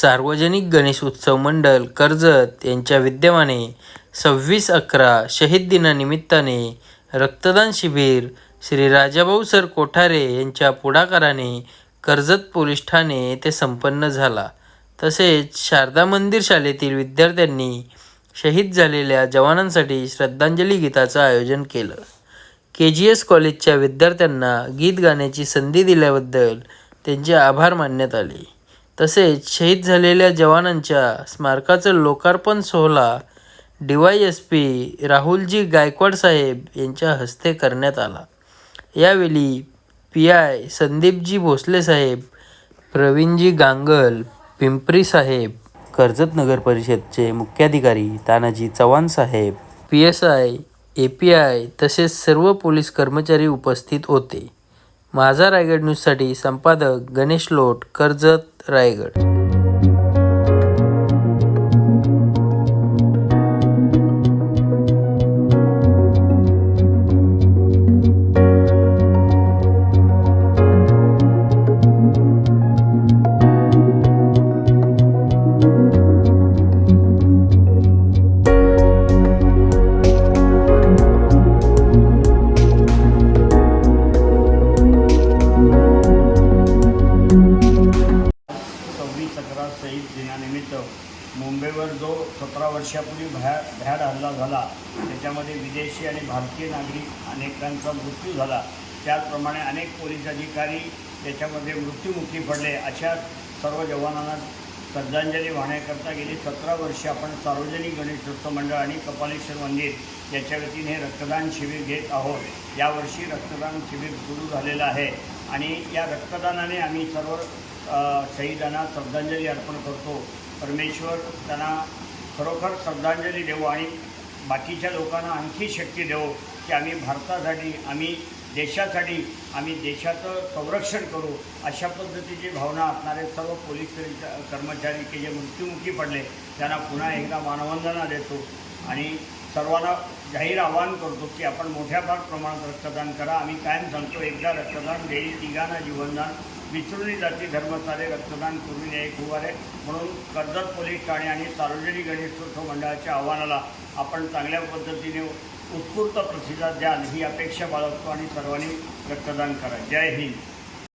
सार्वजनिक गणेश उत्सव मंडळ कर्जत यांच्या विद्यमाने सव्वीस अकरा शहीद दिनानिमित्ताने रक्तदान शिबिर श्री राजाभाऊ सर कोठारे यांच्या पुढाकाराने कर्जत पोलीस ठाणे येथे संपन्न झाला. तसेच शारदा मंदिर शाळेतील विद्यार्थ्यांनी शहीद झालेल्या जवानांसाठी श्रद्धांजली गीताचं आयोजन केलं. के जी एस कॉलेजच्या विद्यार्थ्यांना गीत गाण्याची संधी दिल्याबद्दल त्यांचे आभार मानण्यात आले. तसेच शहीद झालेल्या जवानांच्या स्मारकाचं लोकार्पण सोहळा D Y S P Rahulji Gaikwad साहेब यांच्या हस्ते करण्यात आला. यावेळी पी आय संदीपजी भोसले साहेब प्रवीणजी गांगल पिंपरी साहेब कर्जत नगर परिषदचे मुख्याधिकारी तानाजी चव्हाण साहेब P S I A P I तसेच सर्व पोलीस कर्मचारी उपस्थित होते. माझा रायगड न्यूजसाठी संपादक गणेश लोट कर्जत रायगड. मुंबईवर जो सतरा वर्षापूर्वी भ्या भ्याड हल्ला झाला त्याच्यामध्ये विदेशी आणि भारतीय नागरिक अनेकांचा मृत्यू झाला. त्याचप्रमाणे अनेक पोलीस अधिकारी त्याच्यामध्ये मृत्युमुखी पडले. अशा सर्व जवानांना श्रद्धांजली वाहण्याकरता गेली सतरा वर्षे आपण सार्वजनिक गणेशोत्सव मंडळ आणि कपालेश्वर मंदिर याच्या वतीने रक्तदान शिबिर घेत आहोत. यावर्षी रक्तदान शिबिर सुरू झालेलं आहे आणि या रक्तदानाने आम्ही सर्व शहीदांना श्रद्धांजली अर्पण करतो. परमेश्वर त्यांना खरोखर श्रद्धांजली देऊ आणि बाकीच्या लोकांना आणखी शक्ती देऊ की आम्ही भारतासाठी आम्ही देशासाठी आम्ही देशाचं संरक्षण करू अशा पद्धतीची भावना असणारे सर्व पोलीस कर्मचारी की जे मृत्युमुखी पडले त्यांना पुन्हा एकदा मानवंदना देतो आणि सर्वांना जाहीर आवाहन करतो की आपण मोठ्या भाग प्रमाणात रक्तदान करा. आम्ही कायम सांगतो एकदा रक्तदान देईल तिघांना जीवनदान विसरून जाती धर्मसारे रक्तदान करून नये हुवारे म्हणून कर्जत पोलीस ठाणे आणि सार्वजनिक गणेशोत्सव मंडळाच्या आव्हानाला आपण चांगल्या पद्धतीने उत्स्फूर्त प्रतिसाद द्याल ही अपेक्षा बाळगतो आणि सर्वांनी रक्तदान करा. जय हिंद.